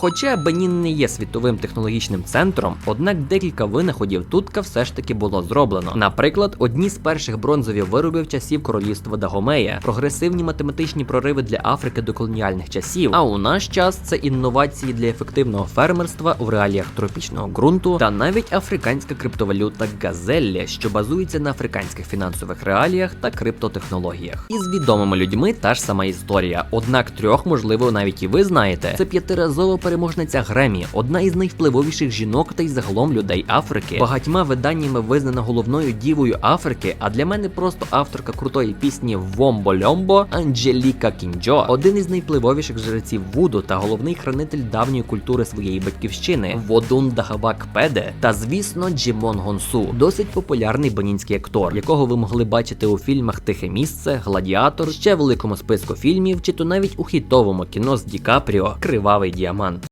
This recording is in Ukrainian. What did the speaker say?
Хоча Бенін не є світовим технологічним центром, однак декілька винаходів тутка все ж таки було зроблено. Наприклад, одні з перших бронзові виробів часів королівства Дагомея, прогресивні математичні прориви для Африки до колоніальних часів. А у наш час це інновації для ефективного фермерства в реаліях тропічного ґрунту та навіть африканська криптовалюта Газелля, що базується на африканських фінансових реаліях та криптотехнологіях. І з відомими людьми та ж сама історія. Однак трьох, можливо, навіть і ви знаєте. Це п'ятиразова переможниця Гремі, одна із найвпливовіших жінок та й загалом людей Африки. Багатьма виданнями визнана головною дівою Африки. А для мене просто авторка крутої пісні Вомбо Льомбо Анджеліка Кінджо, один із найвпливовіших жреців Вуду та головний хранитель давньої культури своєї батьківщини Водун Дахавак Педе та, звісно, Джімон Гонсу, досить популярний бенінський актор, якого ви могли бачити у фільмах Тихе місце, Гладіатор, ще великому списку фільмів, чи то навіть у хітовому кіно з Ді Капріо Кривавий діамант.